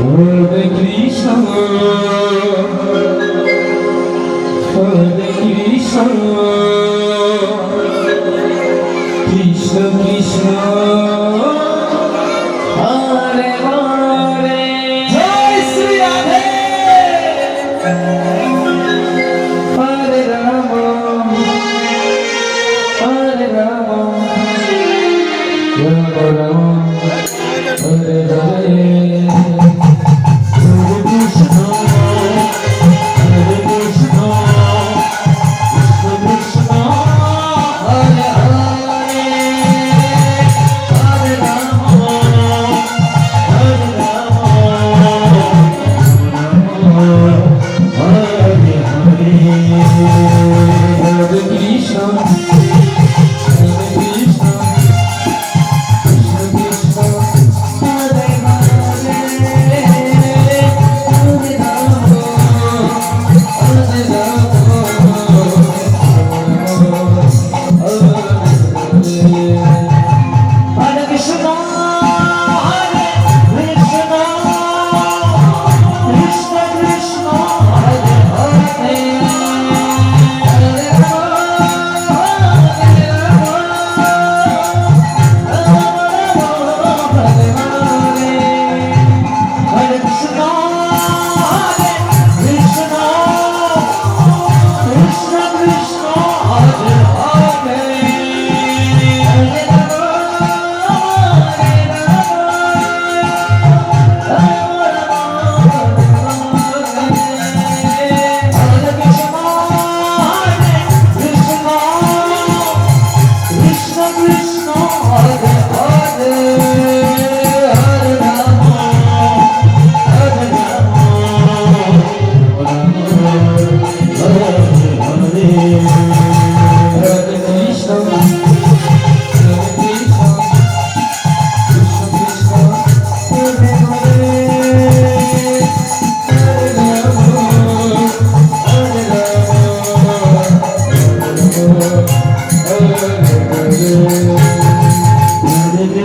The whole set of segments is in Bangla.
Hare Krishna Hare Krishna Krishna Krishna Hare Hare Jai Sri Radhe Hare Rama Hare Rama Rama Rama Hare Hare pouco.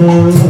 Mm-hmm.